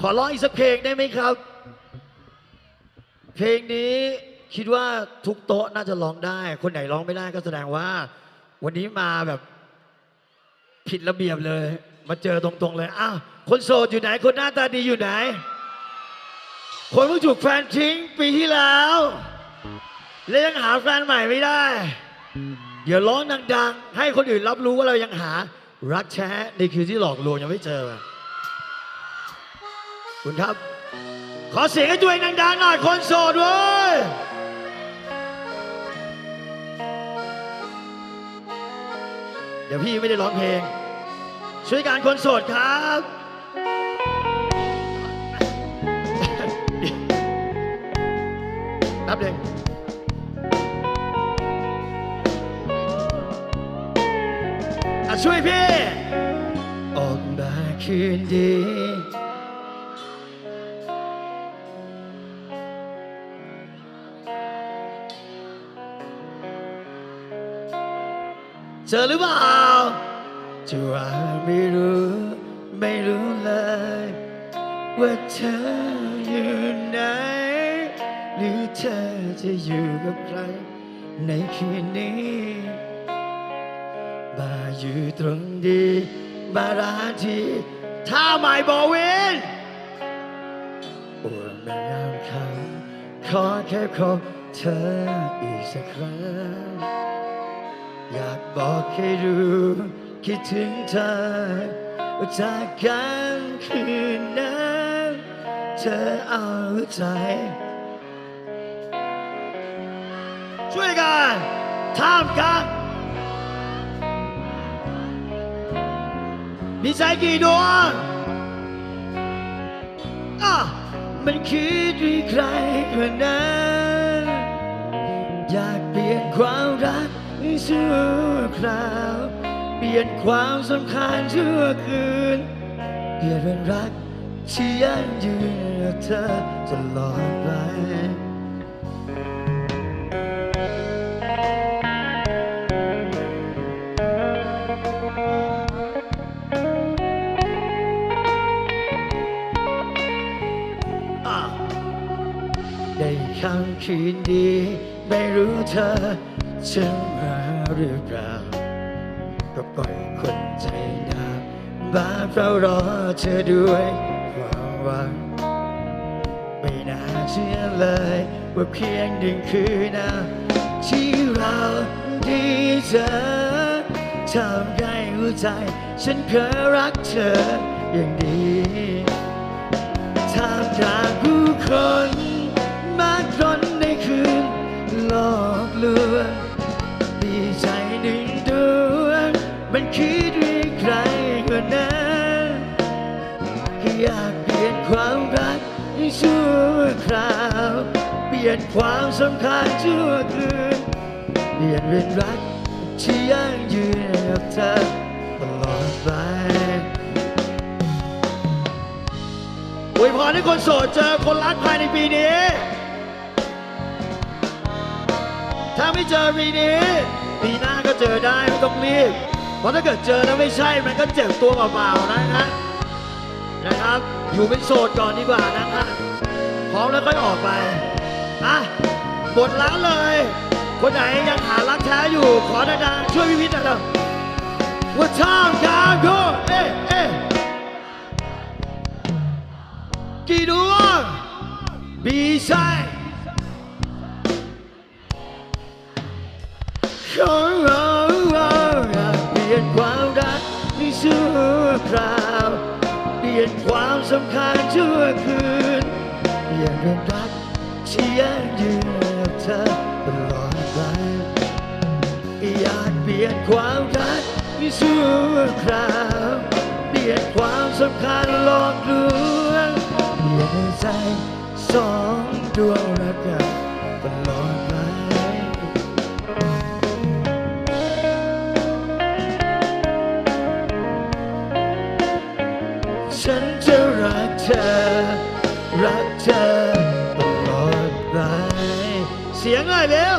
ขอร้องอีกสักเพลงได้ไหมครับ เพลงนี้คิดว่าทุกโต๊ะน่าจะร้องได้ คนไหนร้องไม่ได้ก็แสดงว่า วันนี้มาแบบผิดระเบียบเลย มาเจอตรงๆเลยอ้าวคนโสดอยู่ไหน คนหน้าตาดีอยู่ไหน คนเพิ่งถูกแฟนทิ้งปีที่แล้ว และยังหาแฟนใหม่ไม่ได้ เดี๋ยวร้องดัง ๆ ให้คนอื่นรับรู้ว่าเรายังหารักแท้ในคืนที่หลอกลวงยังไม่เจอ คุณครับ ขอเสียงให้ตัวเองดังๆหน่อยคนโสดเว้ยเดี๋ยวพี่ไม่ได้ร้องเพลง ช่วยการคนโสดครับแป๊บเดียวอะช่วยพี่ ออกมาคืนดี เจอหรือเปล่าจะว่าไม่รู้ไม่รู้เลย ว่าเธออยู่ไหน หรือเธอจะอยู่กับใคร ในคืนนี้ มาอยู่ตรงดีมาราที่ท่าหม่บอวินโอ้แม่งามคำขอแค่พบเธออีกสักครั้ง อยากบอกให้รู้คิดถึงเธอจากกันคืนนั้นเธอเอาใจ ช่วยกันท่ามกลางมีใจกี่ดวงอะมันคือด้วยใครคนนั้น ชั่วคราว เปลี่ยนความสำคัญชั่วคืน เปลี่ยนเป็นรักที่ยั่งยืนกับเธอตลอดไปได้คำคืนดี ไม่รู้เธอจะมา หรือเปล่าก็ปล่อยคนใจดำมาเฝ้ารอเธอด้วยความหวังไม่น่าเชื่อเลย ว่าเพียงหนึ่งคืนนะที่เราได้เจอทำให้หัวใจ ฉันเคยรักเธออย่างดีท่ากลางผู้คน คือด้วยใครคนนั้นที่อยากเปลี่ยนความรักให้ชั่วคราว เปลี่ยนความสำคัญชั่วคืน เปลี่ยนเป็นรักที่ยั่งยืนกับเธอตลอดไปอวยพรให้คนโสดเจอคนรักภายในปีนี้ ถ้าไม่เจอปีนี้ ปีหน้าก็เจอได้ไม่ต้องรีบ เพราะถ้าเกิดเจอแล้วไม่ใช่มันก็เจ็บตัวเปล่าๆนะฮะนะครับ อยู่เป็นโสดก่อนดีกว่านะฮะพร้อมแล้วค่ออกไปอะหมดแล้วเลย คนไหนยังหารักแท้อยู่ขอดังๆช่วยพี่พิษหน่อยเถอะว่าท่ามกาโยเอ๊ะเอ๊ะกี่ดวงบีใช่ของเรา คราวเปลี่ยนความสำคัญชั่วคืนเปลี่ยนเป็นรักที่ยั่งยืนกับเธอตลอดไปอยากเปลี่ยนความรักให้ชั่วคราวเปลี่ยนความสำคัญหลอกลวงเปลี่ยนใจสองดวงรักกัน จะรักเธอ รักเธอตลอดไปเสียงหน่อยเร็ว